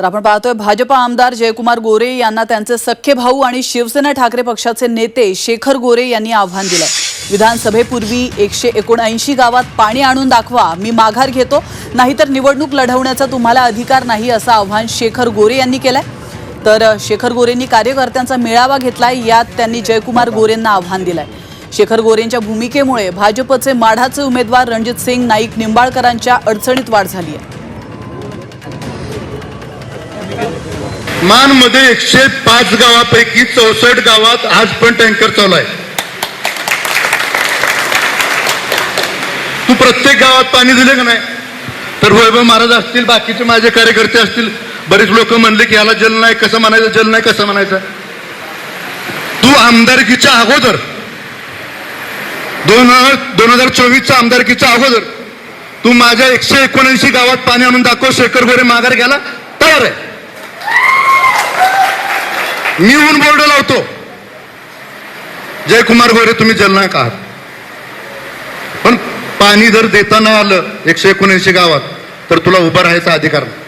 तर आपण पाहतोय भाजपा आमदार जयकुमार गोरे यांना त्यांचे सख्खे भाऊ आणि शिवसेना ठाकरे पक्षाचे नेते शेखर गोरे यांनी आव्हान दिलंय. विधानसभेपूर्वी एकशे एकोणऐंशी गावात पाणी आणून दाखवा मी माघार घेतो नाहीतर निवडणूक लढवण्याचा तुम्हाला अधिकार नाही असं आव्हान शेखर गोरे यांनी केलंय. तर शेखर गोरेंनी कार्यकर्त्यांचा मेळावा घेतलाय यात त्यांनी जयकुमार गोरेंना आव्हान दिलंय. शेखर गोरेंच्या भूमिकेमुळे भाजपचे माढाचे उमेदवार रणजित सिंग नाईक निंबाळकरांच्या अडचणीत वाढ झाली आहे मानमध्ये एकशे पाच गावापैकी चौसष्ट गावात आज पण टँकर चालू आहे. तू प्रत्येक गावात पाणी दिले का नाही? तर वैभव महाराज असतील बाकीचे माझे कार्यकर्ते असतील बरेच लोक म्हणले की याला जल नाही कसं म्हणायचं जल नाही कसं म्हणायचं? तू आमदारकीच्या अगोदर दोन दोन हजार चोवीसच्या आमदारकीच्या अगोदर तू माझ्या एकशे एकोणऐंशी गावात पाणी आणून दाखव शेखर गोरे माघार घ्यायला तयार आहे. मी ऊन बोर्ड लावतो. जयकुमार गोरे तुम्ही जलनायक आहात. पण पाणी जर देताना आलं एकशे एकोणऐंशी गावात तर तुला उभं राहायचा अधिकार नाही.